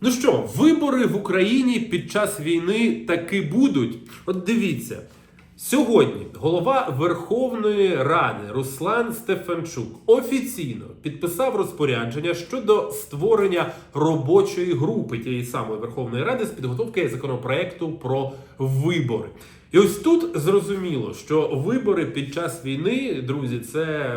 Ну що, вибори в Україні під час війни таки будуть. От дивіться, сьогодні голова Верховної Ради Руслан Стефанчук офіційно підписав розпорядження щодо створення робочої групи тієї самої Верховної Ради з підготовки законопроекту про вибори. І ось тут зрозуміло, що вибори під час війни, друзі, це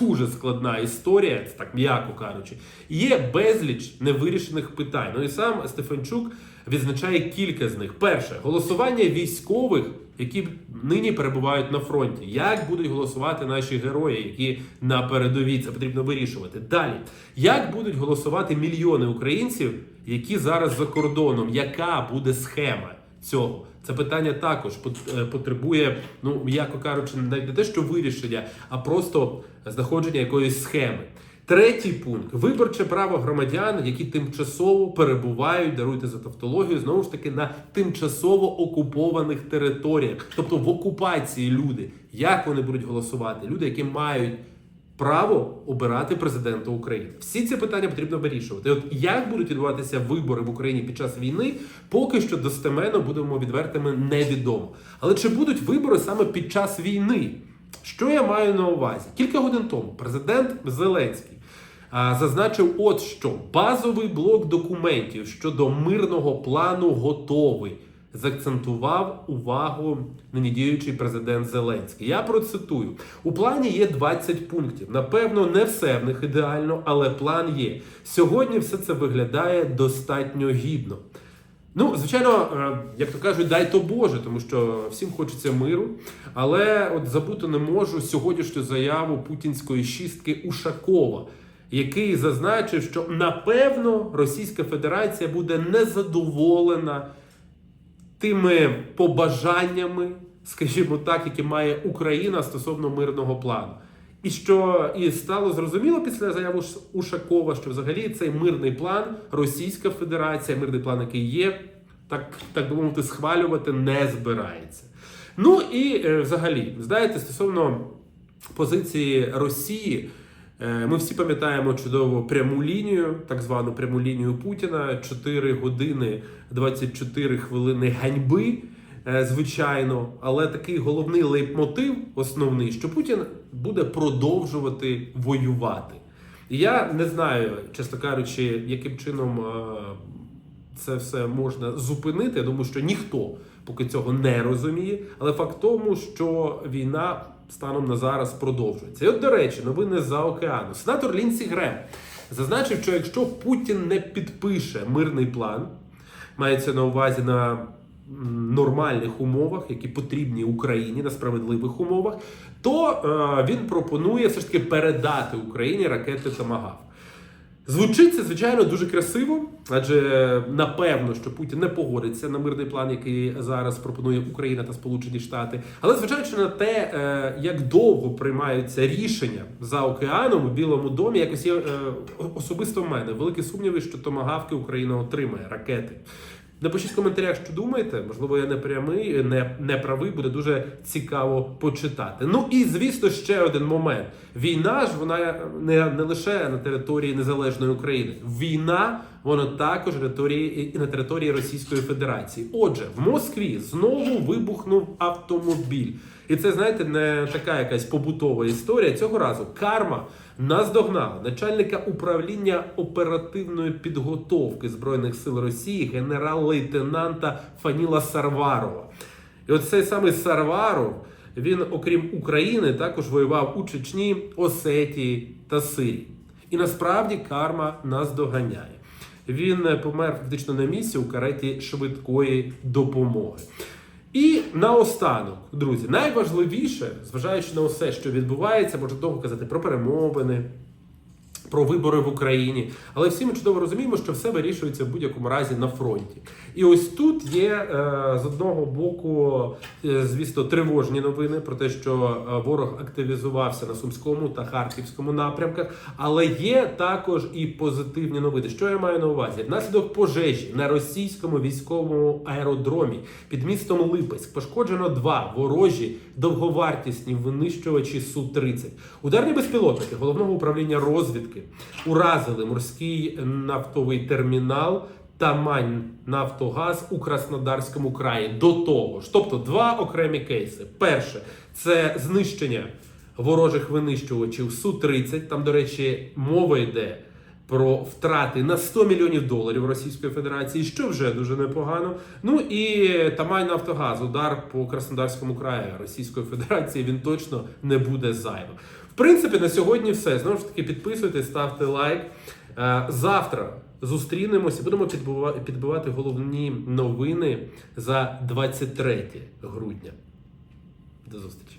дуже складна історія, це так м'яко кажучи. Є безліч невирішених питань. Ну і сам Стефанчук відзначає кілька з них. Перше голосування військових, які нині перебувають на фронті. Як будуть голосувати наші герої, які на передовій це потрібно вирішувати. Далі, як будуть голосувати мільйони українців, які зараз за кордоном? Яка буде схема? Цього. Це питання також е, потребує, ну м'яко кажучи, навіть не те, що вирішення, а просто знаходження якоїсь схеми. Третій пункт виборче право громадян, які тимчасово перебувають, даруйте за тавтологію, знову ж таки на тимчасово окупованих територіях, тобто в окупації люди. Як вони будуть голосувати? Люди, які мають право обирати президента України. Всі ці питання потрібно вирішувати. От як будуть відбуватися вибори в Україні під час війни, поки що достеменно будемо відвертими невідомо. Але чи будуть вибори саме під час війни? Що я маю на увазі? Кілька годин тому президент Зеленський зазначив, от що базовий блок документів щодо мирного плану готовий. Закцентував увагу нині діючий президент Зеленський. Я процитую: у плані є 20 пунктів. Напевно, не все в них ідеально, але план є. Сьогодні все це виглядає достатньо гідно. Ну, звичайно, е, як то кажуть, дай то Боже, тому що всім хочеться миру. Але от забути не можу сьогоднішню заяву путінської шістки Ушакова, який зазначив, що напевно Російська Федерація буде незадоволена тими побажаннями, скажімо так, які має Україна стосовно мирного плану. І що і стало зрозуміло після заяви Ушакова, що взагалі цей мирний план Російська Федерація, мирний план, який є, так, так би мовити, схвалювати не збирається. Ну і е, взагалі, знаєте, стосовно позиції Росії. Е, Ми всі пам'ятаємо чудово пряму лінію, так звану пряму лінію Путіна. 4 години 24 хвилини ганьби, е, звичайно. Але такий головний лейтмотив, основний, що Путін буде продовжувати воювати. І я не знаю, чесно кажучи, яким чином е, це все можна зупинити. Я думаю, що ніхто поки цього не розуміє. Але факт в тому, що війна станом на зараз продовжується. І от, до речі, новини за океану. Сенатор Лінсі Грем зазначив, що якщо Путін не підпише мирний план, мається на увазі на нормальних умовах, які потрібні Україні на справедливих умовах, то е, він пропонує все ж таки передати Україні ракети Томагав. Звучить це, звичайно, дуже красиво, адже напевно, що Путін не погодиться на мирний план, який зараз пропонує Україна та Сполучені Штати. Але зважаючи на те, е, як довго приймаються рішення за океаном у Білому домі, якось є е, особисто в мене великі сумніви, що томагавки Україна отримає ракети. Напишіть в коментарях, що думаєте. Можливо, я не прямий, не, не правий, буде дуже цікаво почитати. Ну і звісно, ще один момент: війна ж вона не, не лише на території незалежної України. Війна вона також території на території Російської Федерації. Отже, в Москві знову вибухнув автомобіль. І це, знаєте, не така якась побутова історія. Цього разу карма наздогнала начальника управління оперативної підготовки збройних сил Росії генерал-лейтенанта Фаніла Сарварова. І от цей самий Сарваров, він, окрім України, також воював у Чечні, Осетії та Сирії. І насправді карма нас доганяє. Він помер фактично на місці у кареті швидкої допомоги. І наостанок, друзі, найважливіше, зважаючи на все, що відбувається, можна довго казати про перемовини, про вибори в Україні. Але всі ми чудово розуміємо, що все вирішується в будь-якому разі на фронті. І ось тут є е, з одного боку, е, звісно, тривожні новини про те, що е, ворог активізувався на Сумському та Харківському напрямках. Але є також і позитивні новини. Що я маю на увазі? Внаслідок пожежі на російському військовому аеродромі під містом Липецьк пошкоджено два ворожі довговартісні винищувачі Су-30. Ударні безпілотники головного управління розвідки уразили морський нафтовий термінал Тамань Нафтогаз у Краснодарському краї. До того ж, тобто два окремі кейси. Перше це знищення ворожих винищувачів Су-30. Там, до речі, мова йде про втрати на 100 мільйонів доларів Російської Федерації, що вже дуже непогано. Ну і Тамань Нафтогаз, удар по Краснодарському краї Російської Федерації. Він точно не буде зайвим. Принципі, на сьогодні все. Знову ж таки, підписуйтесь, ставте лайк. Е, Завтра зустрінемося, будемо підбивати головні новини за 23 грудня. До зустрічі.